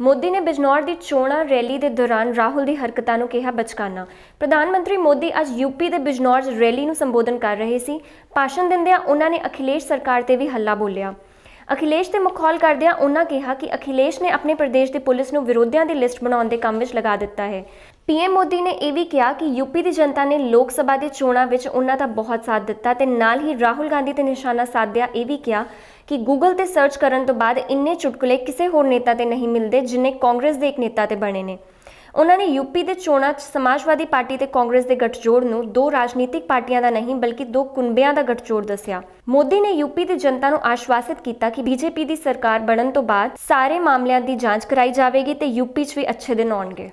ਮੋਦੀ ਨੇ ਬਿਜਨੌਰ ਦੀ ਚੋਣਾਂ ਰੈਲੀ ਦੇ ਦੌਰਾਨ ਰਾਹੁਲ ਦੀ ਹਰਕਤਾਂ ਨੂੰ ਕਿਹਾ ਬਚਕਾਨਾ। ਪ੍ਰਧਾਨ ਮੰਤਰੀ ਮੋਦੀ ਅੱਜ ਯੂਪੀ ਦੇ ਬਿਜਨੌਰ 'ਚ ਰੈਲੀ ਨੂੰ ਸੰਬੋਧਨ ਕਰ ਰਹੇ ਸੀ। ਭਾਸ਼ਣ ਦਿੰਦਿਆਂ ਉਹਨਾਂ ਨੇ ਅਖਿਲੇਸ਼ ਸਰਕਾਰ ਤੇ ਵੀ ਹੱਲਾ ਬੋਲਿਆ। ਅਖਿਲੇਸ਼ ਤੇ ਮੁਖੌਲ ਕਰਦਿਆਂ ਉਹਨਾਂ ਕਿਹਾ ਕਿ ਅਖਿਲੇਸ਼ ਨੇ ਆਪਣੇ ਪ੍ਰਦੇਸ਼ ਦੀ ਪੁਲਿਸ ਨੂੰ ਵਿਰੋਧੀਆਂ ਦੀ ਲਿਸਟ ਬਣਾਉਣ ਦੇ ਕੰਮ ਵਿੱਚ ਲਗਾ ਦਿੱਤਾ ਹੈ। ਪੀਐਮ ਮੋਦੀ ਨੇ ਇਹ ਵੀ ਕਿਹਾ ਕਿ ਯੂਪੀ ਦੀ ਜਨਤਾ ਨੇ ਲੋਕ ਸਭਾ ਦੇ ਚੋਣਾਂ ਵਿੱਚ ਉਹਨਾਂ ਦਾ ਬਹੁਤ ਸਾਥ ਦਿੱਤਾ ਤੇ ਨਾਲ ਹੀ ਰਾਹੁਲ ਗਾਂਧੀ ਤੇ ਨਿਸ਼ਾਨਾ ਸਾਧਿਆ, ਇਹ ਵੀ ਕਿਹਾ ਕਿ ਗੂਗਲ ਤੇ ਸਰਚ ਕਰਨ ਤੋਂ ਬਾਅਦ ਇੰਨੇ ਚੁਟਕਲੇ ਕਿਸੇ ਹੋਰ ਨੇਤਾ ਤੇ ਨਹੀਂ ਮਿਲਦੇ ਜਿੰਨੇ ਕਾਂਗਰਸ ਦੇ ਇੱਕ ਨੇਤਾ ਤੇ ਬਣੇ ਨੇ। ਉਹਨਾਂ ਨੇ ਯੂਪੀ ਦੇ ਚੋਣਾਂ 'ਚ ਸਮਾਜਵਾਦੀ ਪਾਰਟੀ ਤੇ ਕਾਂਗਰਸ ਦੇ ਗਠਜੋੜ ਨੂੰ ਦੋ ਰਾਜਨੀਤਿਕ ਪਾਰਟੀਆਂ ਦਾ ਨਹੀਂ ਬਲਕਿ ਦੋ ਕੁਨਬਿਆਂ ਦਾ ਗਠਜੋੜ ਦੱਸਿਆ। ਮੋਦੀ ਨੇ ਯੂਪੀ ਦੀ ਜਨਤਾ ਨੂੰ ਆਸ਼ਵਾਸਿਤ ਕੀਤਾ ਕਿ ਬੀਜੇਪੀ ਦੀ ਸਰਕਾਰ ਬਣਨ ਤੋਂ ਬਾਅਦ ਸਾਰੇ ਮਾਮਲਿਆਂ ਦੀ ਜਾਂਚ ਕਰਾਈ ਜਾਵੇਗੀ ਤੇ ਯੂਪੀ 'ਚ ਵੀ ਅੱਛੇ ਦਿਨ ਆਉਣਗੇ।